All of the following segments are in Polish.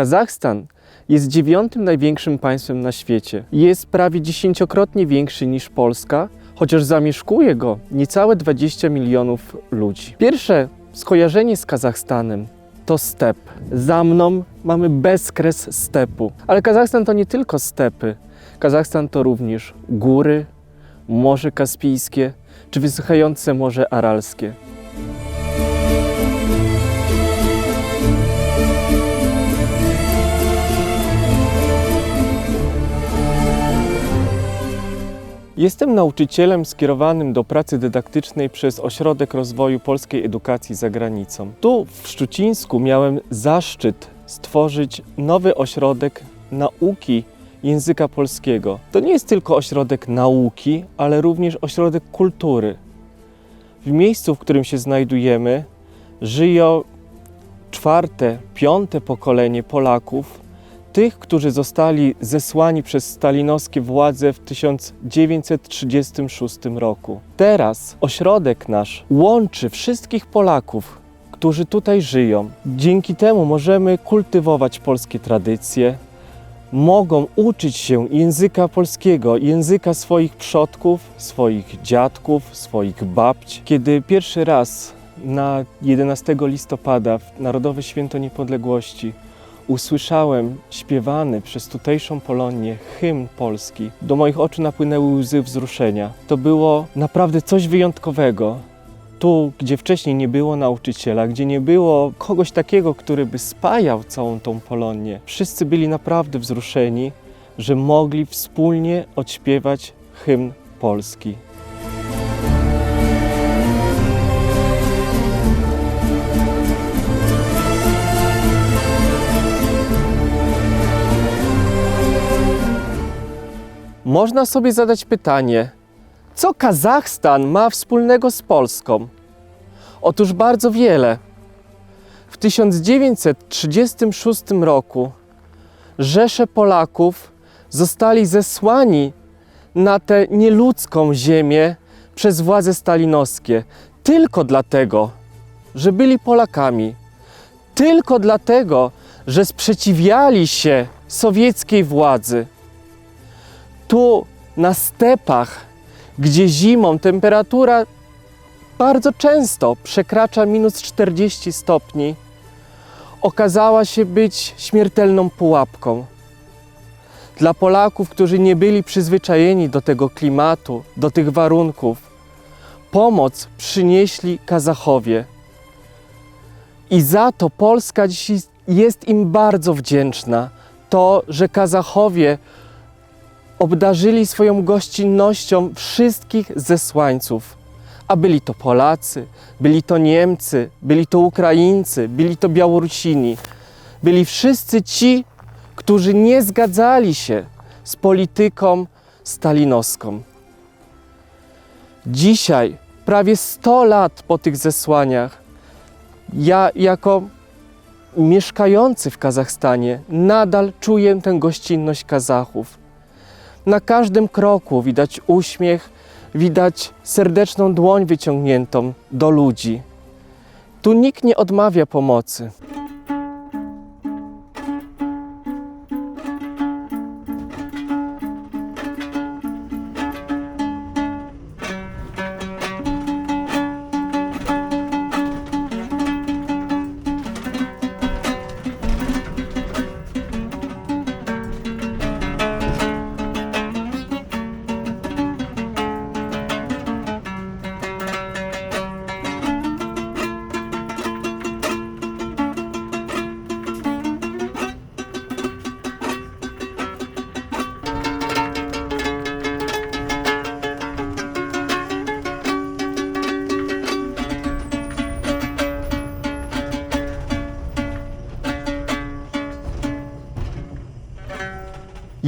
Kazachstan jest dziewiątym największym państwem na świecie. Jest prawie dziesięciokrotnie większy niż Polska, chociaż zamieszkuje go niecałe 20 milionów ludzi. Pierwsze skojarzenie z Kazachstanem to step. Za mną mamy bezkres stepu. Ale Kazachstan to nie tylko stepy. Kazachstan to również góry, Morze Kaspijskie czy wysychające Morze Aralskie. Jestem nauczycielem skierowanym do pracy dydaktycznej przez Ośrodek Rozwoju Polskiej Edukacji za granicą. Tu w Szczucińsku miałem zaszczyt stworzyć nowy ośrodek nauki języka polskiego. To nie jest tylko ośrodek nauki, ale również ośrodek kultury. W miejscu, w którym się znajdujemy, żyją czwarte, piąte pokolenie Polaków, tych, którzy zostali zesłani przez stalinowskie władze w 1936 roku. Teraz ośrodek nasz łączy wszystkich Polaków, którzy tutaj żyją. Dzięki temu możemy kultywować polskie tradycje, mogą uczyć się języka polskiego, języka swoich przodków, swoich dziadków, swoich babć. Kiedy pierwszy raz na 11 listopada, w Narodowe Święto Niepodległości, usłyszałem śpiewany przez tutejszą Polonię hymn polski, do moich oczu napłynęły łzy wzruszenia. To było naprawdę coś wyjątkowego. Tu, gdzie wcześniej nie było nauczyciela, gdzie nie było kogoś takiego, który by spajał całą tą Polonię, wszyscy byli naprawdę wzruszeni, że mogli wspólnie odśpiewać hymn polski. Można sobie zadać pytanie, co Kazachstan ma wspólnego z Polską? Otóż bardzo wiele. W 1936 roku rzesze Polaków zostali zesłani na tę nieludzką ziemię przez władze stalinowskie tylko dlatego, że byli Polakami, tylko dlatego, że sprzeciwiali się sowieckiej władzy. Tu na stepach gdzie zimą temperatura bardzo często przekracza minus 40 stopni, okazała się być śmiertelną pułapką. Dla Polaków, którzy nie byli przyzwyczajeni do tego klimatu, do tych warunków, pomoc przynieśli Kazachowie. I za to Polska dziś jest im bardzo wdzięczna. To, że Kazachowie obdarzyli swoją gościnnością wszystkich zesłańców. A byli to Polacy, byli to Niemcy, byli to Ukraińcy, byli to Białorusini. Byli wszyscy ci, którzy nie zgadzali się z polityką stalinowską. Dzisiaj, prawie 100 lat po tych zesłaniach, ja jako mieszkający w Kazachstanie nadal czuję tę gościnność Kazachów. Na każdym kroku widać uśmiech, widać serdeczną dłoń wyciągniętą do ludzi. Tu nikt nie odmawia pomocy.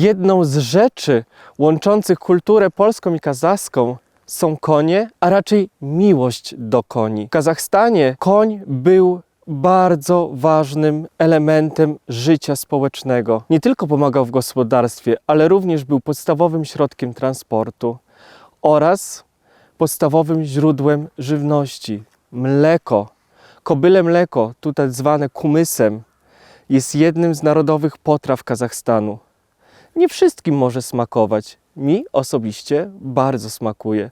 Jedną z rzeczy łączących kulturę polską i kazachską są konie, a raczej miłość do koni. W Kazachstanie koń był bardzo ważnym elementem życia społecznego. Nie tylko pomagał w gospodarstwie, ale również był podstawowym środkiem transportu oraz podstawowym źródłem żywności. Mleko, kobyle mleko, tutaj zwane kumysem, jest jednym z narodowych potraw Kazachstanu. Nie wszystkim może smakować. Mi osobiście bardzo smakuje.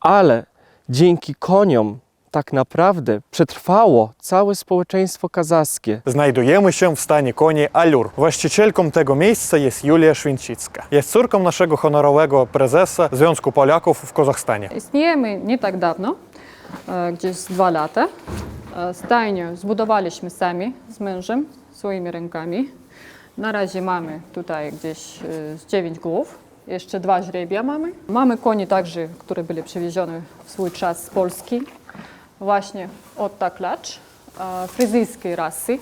Ale dzięki koniom tak naprawdę przetrwało całe społeczeństwo kazachskie. Znajdujemy się w stanie koni Alur. Właścicielką tego miejsca jest Julia Święcicka. Jest córką naszego honorowego prezesa Związku Polaków w Kazachstanie. Istniejemy nie tak dawno, e, gdzieś dwa lata. E, Stajnię zbudowaliśmy sami z mężem, swoimi rękami. Na razie mamy tutaj gdzieś e, z dziewięć głów. Jeszcze dwa źrebia mamy. Mamy konie także, które były przywiezione w swój czas z Polski. Właśnie od taklacz, fryzyjskiej rasy.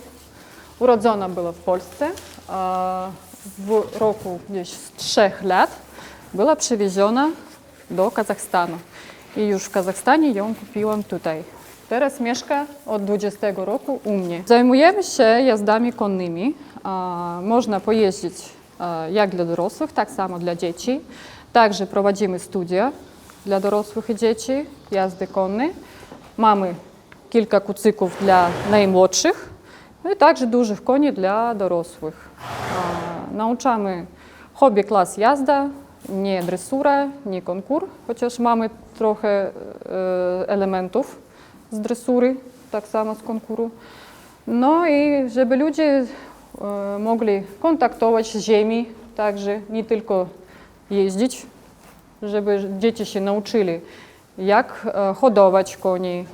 Urodzona była w Polsce. W roku gdzieś z trzech lat była przywieziona do Kazachstanu. I już w Kazachstanie ją kupiłam tutaj. Teraz mieszka od 20 roku u mnie. Zajmujemy się jazdami konnymi. Można pojeździć a, jak dla dorosłych, tak samo dla dzieci. Także prowadzimy studia dla dorosłych i dzieci, jazdy konnej. Mamy kilka kucyków dla najmłodszych, no i także dużych koni dla dorosłych. Nauczamy hobby klas jazda, nie dresura, nie konkurs, chociaż mamy trochę e, elementów z dresury, tak samo z konkuru. No i żeby ludzie e, mogli kontaktować z ziemi, także nie tylko jeździć, żeby dzieci się nauczyli, jak e, hodować koni,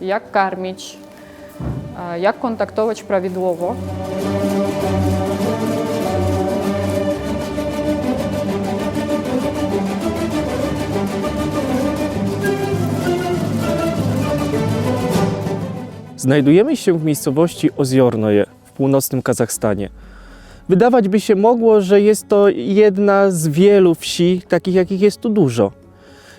jak karmić, e, jak kontaktować prawidłowo. Znajdujemy się w miejscowości Ozjornoje w północnym Kazachstanie. Wydawać by się mogło, że jest to jedna z wielu wsi, takich jakich jest tu dużo.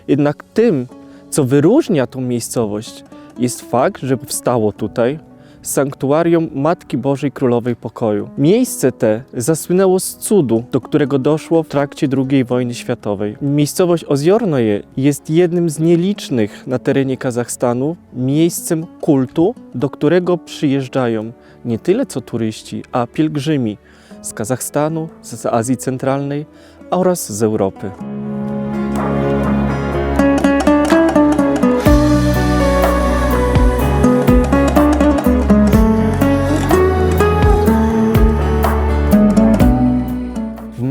Jednak tym, co wyróżnia tą miejscowość, jest fakt, że powstało tutaj sanktuarium Matki Bożej Królowej Pokoju. Miejsce te zasłynęło z cudu, do którego doszło w trakcie II wojny światowej. Miejscowość Ozjornoje jest jednym z nielicznych na terenie Kazachstanu miejscem kultu, do którego przyjeżdżają nie tyle co turyści, a pielgrzymi z Kazachstanu, z Azji Centralnej oraz z Europy.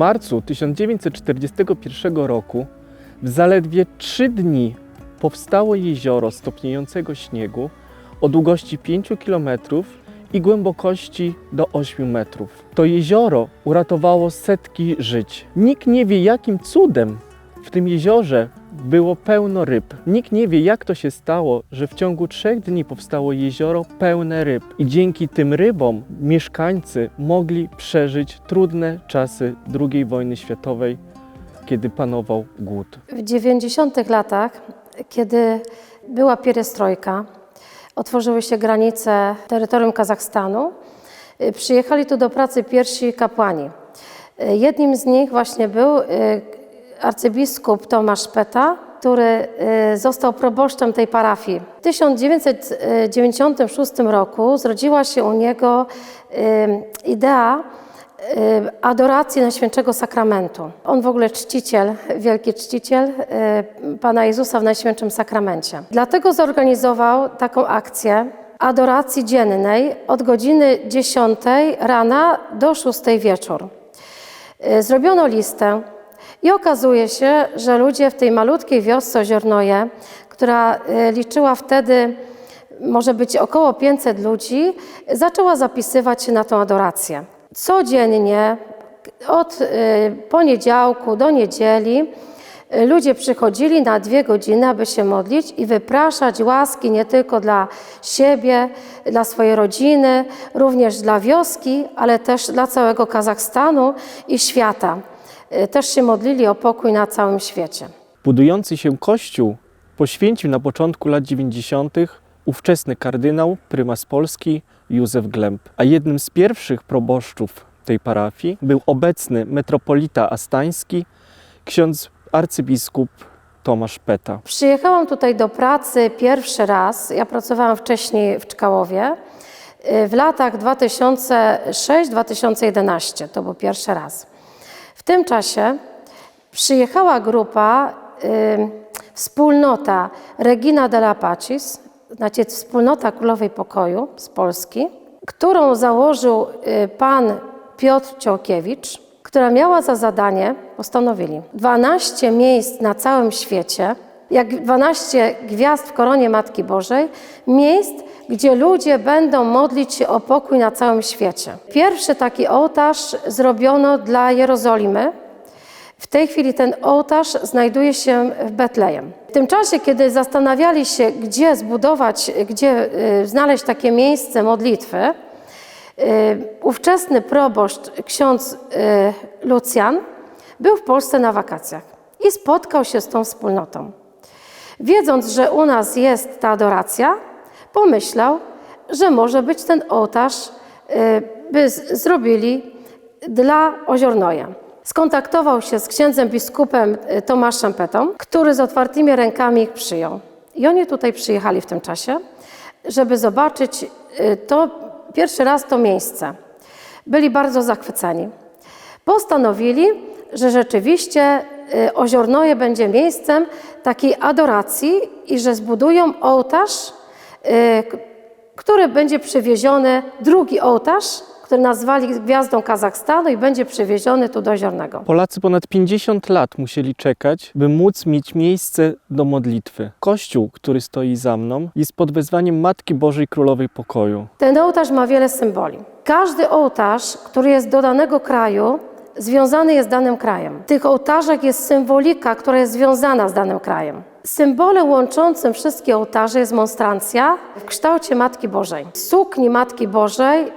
Marcu 1941 roku, w zaledwie trzy dni, powstało jezioro stopniejącego śniegu o długości 5 km i głębokości do 8 metrów. To jezioro uratowało setki żyć. Nikt nie wie, jakim cudem w tym jeziorze było pełno ryb. Nikt nie wie, jak to się stało, że w ciągu trzech dni powstało jezioro pełne ryb. I dzięki tym rybom mieszkańcy mogli przeżyć trudne czasy II wojny światowej, kiedy panował głód. W 90 latach, kiedy była pierestrojka, otworzyły się granice terytorium Kazachstanu, y, przyjechali tu do pracy pierwsi kapłani. Y, Jednym z nich właśnie był y, arcybiskup Tomasz Peta, który y, został proboszczem tej parafii. W 1996 roku zrodziła się u niego y, idea y, adoracji Najświętszego Sakramentu. On w ogóle czciciel, wielki czciciel y, Pana Jezusa w Najświętszym Sakramencie. Dlatego zorganizował taką akcję adoracji dziennej od godziny 10 rana do 6 wieczór. Y, Zrobiono listę i okazuje się, że ludzie w tej malutkiej wiosce Oziornoje, która y, liczyła wtedy może być około 500 ludzi, zaczęła zapisywać się na tą adorację. Codziennie od y, poniedziałku do niedzieli y, ludzie przychodzili na dwie godziny, aby się modlić i wypraszać łaski nie tylko dla siebie, dla swojej rodziny, również dla wioski, ale też dla całego Kazachstanu i świata. Y, Też się modlili o pokój na całym świecie. Budujący się kościół poświęcił na początku lat 90. ówczesny kardynał, prymas Polski Józef Glemp. A jednym z pierwszych proboszczów tej parafii był obecny metropolita astański, ksiądz arcybiskup Tomasz Peta. Przyjechałam tutaj do pracy pierwszy raz. Ja pracowałam wcześniej w Czkałowie y, w latach 2006-2011. To był pierwszy raz. Tym czasie przyjechała grupa, y, wspólnota Regina de la Pacis, znaczy wspólnota Królowej Pokoju z Polski, którą założył y, pan Piotr Ciołkiewicz, która miała za zadanie, postanowili, 12 miejsc na całym świecie, jak 12 gwiazd w koronie Matki Bożej, miejsc, gdzie ludzie będą modlić się o pokój na całym świecie. Pierwszy taki ołtarz zrobiono dla Jerozolimy, w tej chwili ten ołtarz znajduje się w Betlejem. W tym czasie, kiedy zastanawiali się, gdzie zbudować, gdzie y, znaleźć takie miejsce modlitwy, y, ówczesny proboszcz, ksiądz y, Lucjan, był w Polsce na wakacjach i spotkał się z tą wspólnotą. Wiedząc, że u nas jest ta adoracja, pomyślał, że może być ten ołtarz, y, by zrobili dla Oziornoja. Skontaktował się z księdzem biskupem y, Tomaszem Petą, który z otwartymi rękami ich przyjął. I oni tutaj przyjechali w tym czasie, żeby zobaczyć y, to pierwszy raz to miejsce. Byli bardzo zachwyceni. Postanowili, że rzeczywiście Oziornoje będzie miejscem takiej adoracji i że zbudują ołtarz, y, który będzie przywieziony, drugi ołtarz, który nazwali Gwiazdą Kazachstanu i będzie przywieziony tu do Oziornego. Polacy ponad 50 lat musieli czekać, by móc mieć miejsce do modlitwy. Kościół, który stoi za mną, jest pod wezwaniem Matki Bożej Królowej Pokoju. Ten ołtarz ma wiele symboli. Każdy ołtarz, który jest do danego kraju, związany jest z danym krajem. W tych ołtarzach jest symbolika, która jest związana z danym krajem. Symbolem łączącym wszystkie ołtarze jest monstrancja w kształcie Matki Bożej. W sukni Matki Bożej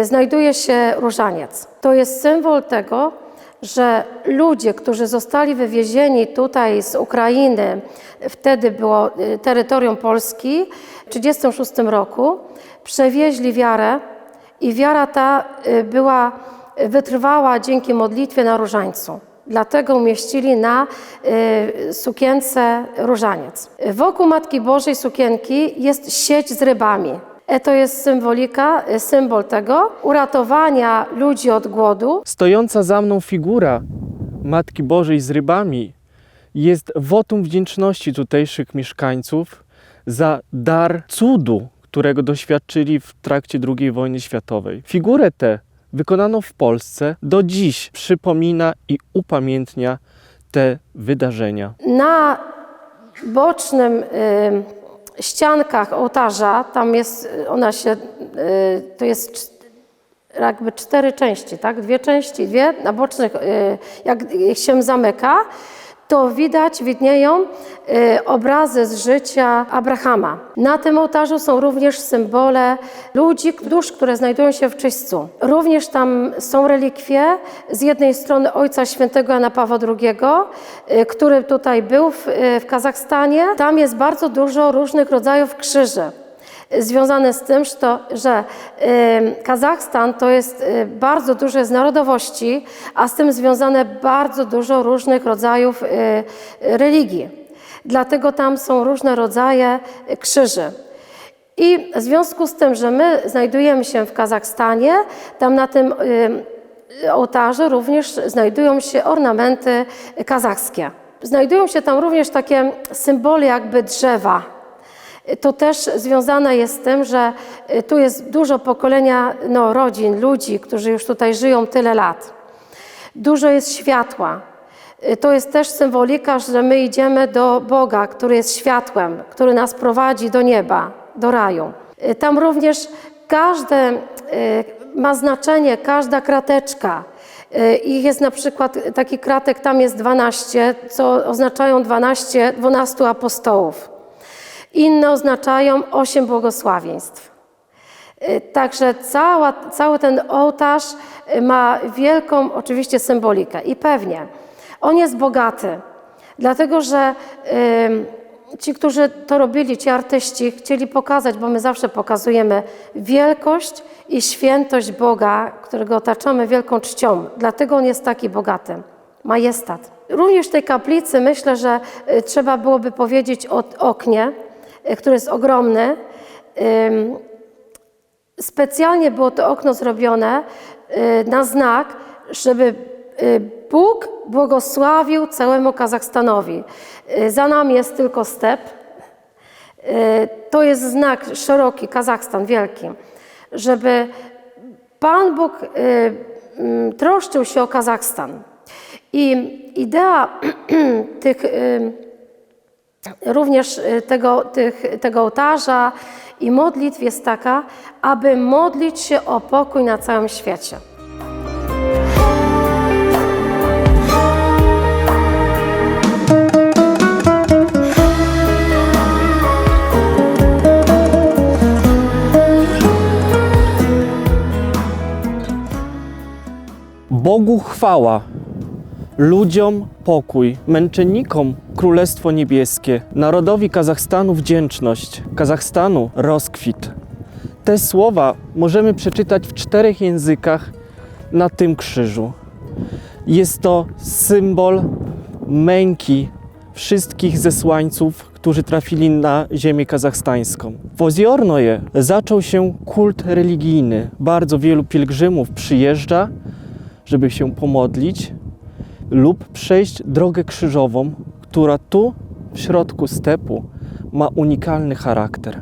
y, znajduje się różaniec. To jest symbol tego, że ludzie, którzy zostali wywiezieni tutaj z Ukrainy, wtedy było y, terytorium Polski, w 1936 roku, przewieźli wiarę i wiara ta y, była wytrwała dzięki modlitwie na różańcu. Dlatego umieścili na y, sukience różaniec. Wokół Matki Bożej sukienki jest sieć z rybami. E, To jest symbolika, y, symbol tego uratowania ludzi od głodu. Stojąca za mną figura Matki Bożej z rybami jest wotum wdzięczności tutejszych mieszkańców za dar cudu, którego doświadczyli w trakcie II wojny światowej. Figurę tę wykonano w Polsce do dziś przypomina i upamiętnia te wydarzenia. Na bocznym y, ściankach ołtarza, tam jest, y, ona się, y, to jest jakby cztery części, tak? Dwie części, dwie na bocznych, y, jak się zamyka, to widać, widnieją y, obrazy z życia Abrahama. Na tym ołtarzu są również symbole ludzi, dusz, które znajdują się w czyśćcu. Również tam są relikwie z jednej strony Ojca Świętego Jana Pawła II, y, który tutaj był w, y, w Kazachstanie. Tam jest bardzo dużo różnych rodzajów krzyży związane z tym, że, Kazachstan to jest y, bardzo duże z narodowości, a z tym związane bardzo dużo różnych rodzajów y, religii. Dlatego tam są różne rodzaje y, krzyży. I w związku z tym, że my znajdujemy się w Kazachstanie, tam na tym ołtarzu również znajdują się ornamenty kazachskie. Znajdują się tam również takie symbole jakby drzewa. To też związane jest z tym, że y, tu jest dużo pokolenia no, rodzin, ludzi, którzy już tutaj żyją tyle lat. Dużo jest światła. Y, To jest też symbolika, że my idziemy do Boga, który jest światłem, który nas prowadzi do nieba, do raju. Y, Tam również każde ma znaczenie, każda krateczka. Ich jest na przykład taki kratek, tam jest 12, co oznaczają 12, 12 apostołów. Inne oznaczają osiem błogosławieństw. Y, Także cała, cały ten ołtarz y, ma wielką oczywiście symbolikę i pewnie on jest bogaty, dlatego że y, ci, którzy to robili, ci artyści, chcieli pokazać, bo my zawsze pokazujemy wielkość i świętość Boga, którego otaczamy wielką czcią. Dlatego on jest taki bogaty. Majestat. Również w tej kaplicy myślę, że y, trzeba byłoby powiedzieć o oknie, które jest ogromne. Specjalnie było to okno zrobione y, na znak, żeby y, Bóg błogosławił całemu Kazachstanowi. Za nami jest tylko step. To jest znak szeroki, Kazachstan wielki, żeby Pan Bóg troszczył się o Kazachstan. I idea tych również y, tego, tych, tego ołtarza i modlitw jest taka, aby modlić się o pokój na całym świecie. Bogu chwała, ludziom pokój, męczennikom Królestwo Niebieskie, narodowi Kazachstanu wdzięczność, Kazachstanu rozkwit. Te słowa możemy przeczytać w czterech językach na tym krzyżu. Jest to symbol męki wszystkich zesłańców, którzy trafili na ziemię kazachstańską. W Oziornoje zaczął się kult religijny. Bardzo wielu pielgrzymów przyjeżdża, żeby się pomodlić lub przejść drogę krzyżową, która tu w środku stepu ma unikalny charakter.